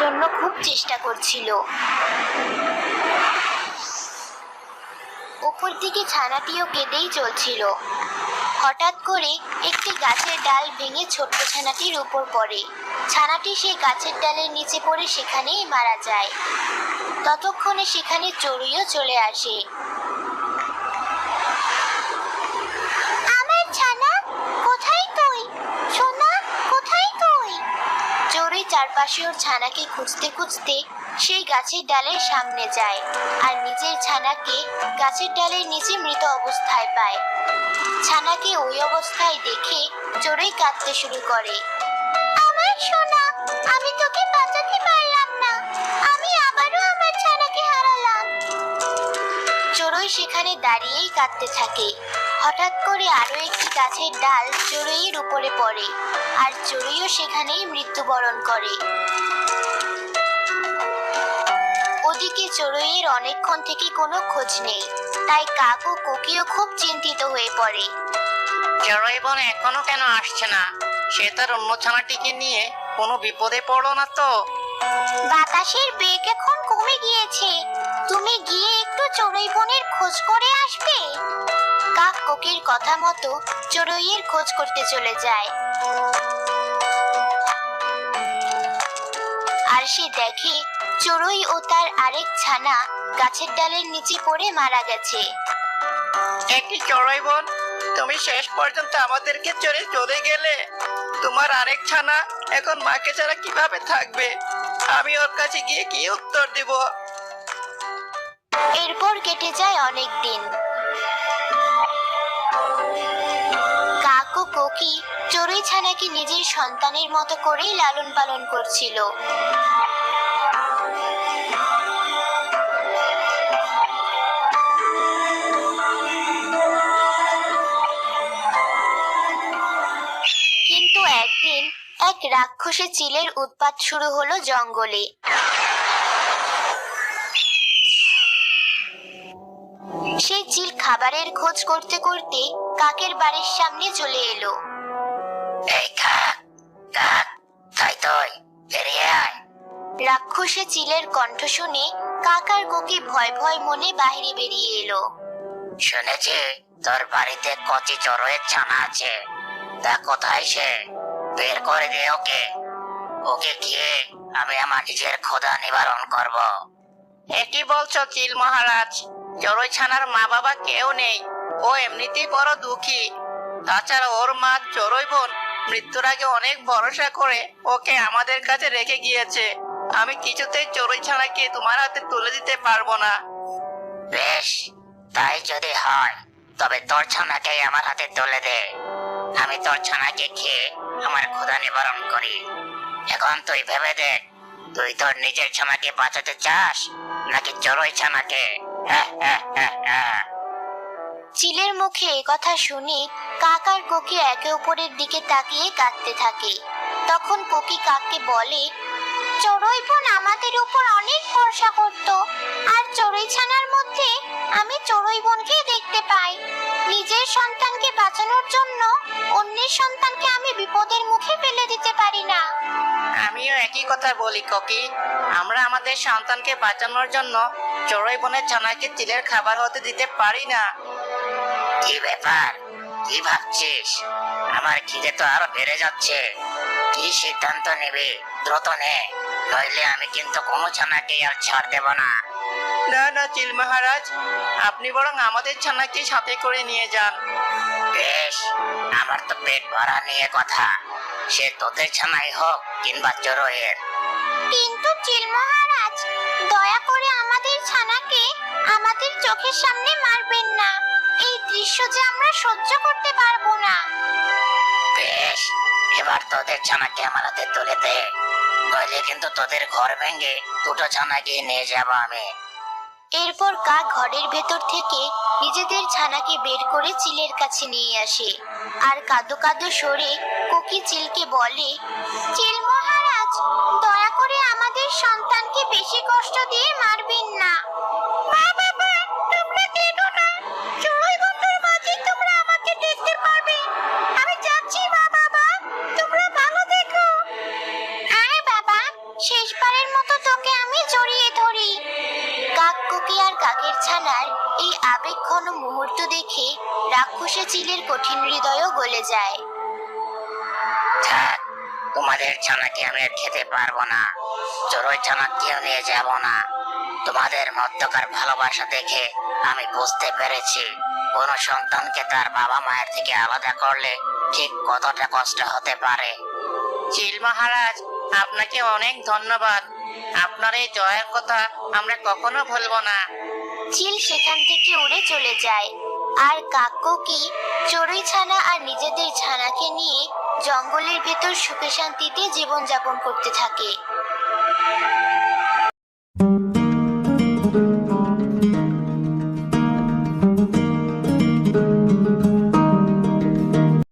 জন্য খুব চেষ্টা করছিল। উপর দিকে ছানাটিও কেঁদেই চলছিল। হঠাৎ করে একটি গাছের ডাল ভেঙে ছোট্ট ছানাটির উপর পড়ে। ছানাটি সেই গাছের ডালের নিচে পড়ে সেখানেই মারা যায়। ততক্ষণে সেখানে চড়ুইও চলে আসে আমার ছানা কোথায় তুই সোনা কোথায় তুই চড়ুই চারপাশে ওর ছানাকে খুঁজতে খুঁজতে সেই গাছের ডালের সামনে যায় আর নিজের ছানাকে গাছের ডালের নিচে মৃত অবস্থায় পায়। ছানাকে ওই অবস্থায় দেখে চড়ুই কাঁদতে শুরু করে। আমার সোনা আমি তোকে বাঁচাতে পারলাম না, আমি আবারও আমার ছানাকে হারালাম। চড়ুই সেখানে দাঁড়িয়েই কাঁদতে থাকে। হঠাৎ করে আরও একটি গাছের ডাল চড়ুইয়ের উপরে পড়ে আর চড়ুইও সেখানেই মৃত্যুবরণ করে। ওদিকে চড়ুইয়ের অনেকক্ষণ থেকে কোনো খোঁজ নেই তাই কাক ও কোকিও খুব চিন্তিত হয়ে পড়ে। চড়াই বোন এখনও কেন আসছে না? সে তার অন্য ছানাটিকে নিয়ে কোনো বিপদে পড়ো না তো। বাতাসের বেগ এখন কমে গিয়েছে। তুমি গিয়ে একটু চড়ুই বোনের খোঁজ করে আসবে? কাক কোকির কথা মতো চড়ুইয়ের খোঁজ করতে চলে যায়। আর সে দেখে চড়ুই ও তার আরেক ছানা গাছের ডালের নিচে পড়ে মারা গেছে। একই চড়ুই বোন, তুমি শেষ পর্যন্ত আমাদেরকে চড়ে চলে গেলে। তোমার আরেক ছানা এখন মাকে ছাড়া কীভাবে থাকবে? আমি ওর কাছে গিয়ে কি উত্তর দিব? এরপর কেটে যায় অনেক দিন। কাক, কোকি চড়ুই ছানাকে নিজের সন্তানের মতো করেই লালন পালন করছিল। কিন্তু একদিন এক রাক্ষসে চিলের উৎপাত শুরু হলো জঙ্গলে। সেই চিল খাবারের খোঁজ করতে করতে কাকের বাড়ির সামনে চলে এলো। এই কাক কাক তাই তুই বেরিয়ে আয়। রাক্ষসে চিলের কণ্ঠ শুনে কাকার কোকি ভয় ভয় মনে বাইরে বেরিয়ে এলো। শুনেছি তোর বাড়িতে কচি চড়ুইয়ের ছানা আছে। তা কোথায় সে? বের করে দে ওকে। ওকে গিয়ে আমি আমার নিজের খোদা নিবারণ করব। একই বলছো চিল মহারাজ? চড়ুই ছানার মা বাবা কেউ নেই। ও এমনিতেই বড় দুঃখী। তাছাড়া ওর মা চড়ুই বোন মৃত্যুর আগে অনেক ভরসা করে ওকে আমাদের কাছে রেখে গিয়েছে। আমি কিছুতেই চড়ুই ছানাকে তোমার হাতে তুলে দিতে পারব না। বেশ তাই যদি হয় তবে তোর ছানাকে আমার হাতে তুলে দে। আমি তোর ছানাকে খেয়ে আমার ক্ষুধা নিবারণ করি। এখন তুই ভেবে দেখ, তুই তোর নিজের ছানাকে বাঁচাতে চাস নাকি চড়ুই ছানাকে? হ্যাঁ হ্যাঁ হ্যাঁ চিলের মুখে এ কথা শুনে কাক আর কোকি একে অপরের দিকে তাকিয়ে কাঁদতে থাকে। তখন কোকি কাককে বলে, চড়ুই বোন আমাদের উপর অনেক ভরসা করত। আর চড়ুই ছানার মধ্যে আমি চড়ুই বোনকে দেখতে পাই। নিজের সন্তানকে বাঁচানোর জন্য অন্যের সন্তানকে আমি বিপদের মুখে ফেলে দিতে পারি না। আমিও একই কথা বলি ককি। আমরা আমাদের সন্তানকে বাঁচানোর জন্য চড়ুই বনের ছানাকে চিলের খাবার হতে দিতে পারি না। কি ব্যাপার? কি ভাবছিস? আমার খিদে তো আরও বেড়ে যাচ্ছে। কি সিদ্ধান্ত নেবে? দ্রুত নে। নইলে আমি কিন্তু কোনো ছানাকে আর ছাড় দেব না। না না চিল মহারাজ। আপনি বরং আমাদের ছানাকে সাথে করে নিয়ে যান। বেশ আমার তো পেট ভরা নিয়ে কথা। সে তোদের ছানাই হোক কিংবা চড়ুইয়ের কিন্তু চিল মহারাজ দয়া করে আমাদের ছানাকে আমাদের চোখের সামনে মারবেন না। এই দৃশ্য যে আমরা সহ্য করতে পারব না। বেশ এবার তোদের ছানাকে আমার হাতে তুলে দে। নইলে কিন্তু তোদের ঘর ভেঙে দুটো ছানাকে নিয়ে যাব আমি। এরপর কাক ঘরের ভেতর থেকে নিজেদের ছানাকে বের করে চিলের কাছে নিয়ে আসে। আর কাদো কাদো সরে কোকি চিলকে বলে, চিল মহারাজ, দয়া করে আমাদের সন্তানকে বেশি কষ্ট দিয়ে মারবেন না। মা বাবা, তোমরা কেঁদো না। চড়ুই বন্ধুর মাঝে তোমরা আমাকে দেখতে পারবে আমি যাচ্ছি, মা দেখো আয় বাবা শেষবারের এই আবেগঘন মুহূর্ত দেখে রাক্ষসে চিলের কঠিন হৃদয়ও গলে যায়। তোমাদের ছানাকে আমি আর খেতে পারব না। চড়ুই ছানা কেউ নিয়ে যাব না। তোমাদের মধ্যকার ভালোবাসা দেখে আমি বুঝতে পেরেছি কোন সন্তানকে তার বাবা মায়ের থেকে আলাদা করলে ঠিক কতটা কষ্ট হতে পারে। চিল মহারাজ আপনাকে অনেক ধন্যবাদ। আপনার এই জয়ের কথা আমরা কখনো ভুলবো না। চিল সেখান থেকে উড়ে চলে যায়। আর কাককি চড়ুই ছানা আর নিজেদের ছানাকে নিয়ে জঙ্গলের ভেতর সুখে শান্তিতে জীবনযাপন করতে থাকে?